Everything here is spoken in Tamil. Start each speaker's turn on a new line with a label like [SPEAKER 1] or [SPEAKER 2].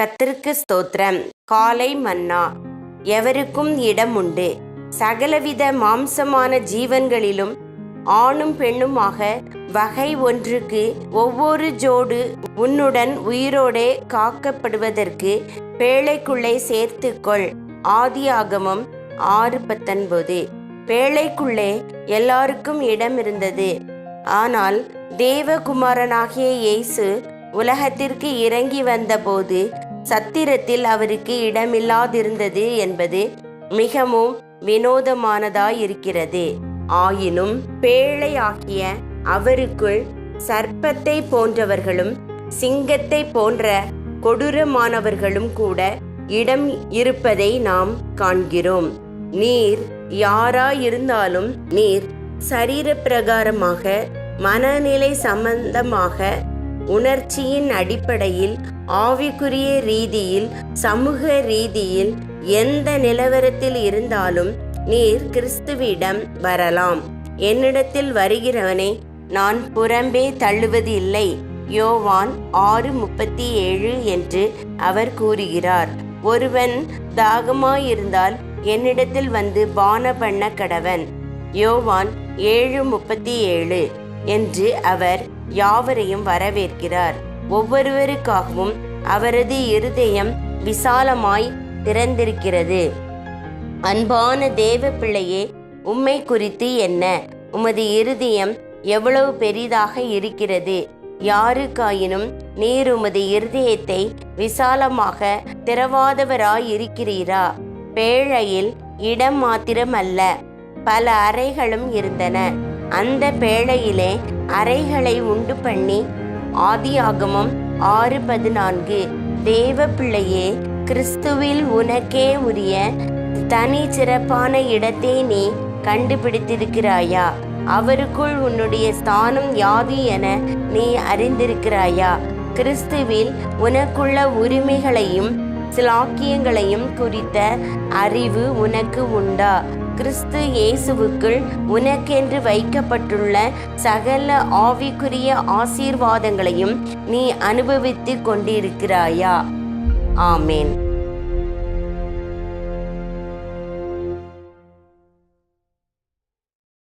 [SPEAKER 1] கத்திற்கு ஸ்தோத்திரம். காலை மன்னா. எவருக்கும் இடம் உண்டு சகலவித மாம்சமான ஜீவன்களிலும் ஆணும் பெண்ணுமாக வகை ஒன்றுக்கு ஒவ்வொரு ஜோடு உன்னுடன் உயிரோடே காக்கப்படுவதற்கு பேழைக்குள்ளே சேர்த்துக்கொள். ஆதியாகமம் ஆறு பத்தொன்பது. பேழைக்குள்ளே எல்லாருக்கும் இடம் இருந்தது ஆனால் தேவகுமாரனாகிய இயேசு உலகத்திற்கு இறங்கி வந்தபோது சத்திரத்தில் அவருக்கு இடமில்லாதிருந்தது என்பது மிகவும் வினோதமானதாயிருக்கிறது. ஆயினும் பேழையாகிய அவருக்குள் சர்ப்பத்தை போன்றவர்களும் சிங்கத்தை போன்ற கொடூரமானவர்களும் கூட இடம் இருப்பதை நாம் காண்கிறோம். நீர் யாராயிருந்தாலும் நீர் சரீர பிரகாரமாக மனநிலை சம்பந்தமாக உணர்ச்சியின் அடிப்படையில் ஆவிக்குரிய ரீதியில் சமூக ரீதியில் எந்த நிலவரத்தில் இருந்தாலும் நீர் கிறிஸ்துவிடம் வரலாம். என்னிடத்தில் வருகிறவனை நான் புறம்பே தள்ளுவது இல்லை யோவான் ஆறு முப்பத்தி ஏழு என்று அவர் கூறுகிறார். ஒருவன் தாகமாயிருந்தால் என்னிடத்தில் வந்து பான பண்ண கடவன். யோவான் ஏழு முப்பத்தி ஏழு என்று அவர் யாவரையும் வரவேற்கிறார். ஒவ்வொருவருக்காகவும் அவரது இருதயம் விசாலமாய் திறந்திருக்கிறது. அன்பான தேவ பிள்ளையே உம்மை குறித்து என்ன? உமது இருதயம் எவ்வளவு பெரிதாக இருக்கிறது? யாருக்காயினும் நீர் உமது இருதயத்தை விசாலமாக திறவாதவராய் இருக்கிறீரா பேழையில் இடம் மாத்திரமல்ல பல அறைகளும் இருந்தன. அந்த பேழையிலே அறைகளை உண்டு பண்ணி ஆதியாகமம் ஆறு பதினான்கு தேவ பிள்ளையே கிறிஸ்துவில் உனக்கே உரிய தனி சிறப்பான இடத்தை நீ கண்டுபிடித்திருக்கிறாயா? அவருக்குள் உன்னுடைய ஸ்தானம் யாது என நீ அறிந்திருக்கிறாயா? கிறிஸ்துவில் உனக்குள்ள உரிமைகளையும் சிலாக்கியங்களையும் குறித்த அறிவு உனக்கு உண்டா? கிறிஸ்து இயேசுவுக்குள் உனக்கென்று வைக்கப்பட்டுள்ள சகல ஆவிக்குரிய ஆசீர்வாதங்களையும் நீ அனுபவித்து கொண்டிருக்கிறாயா? ஆமேன்.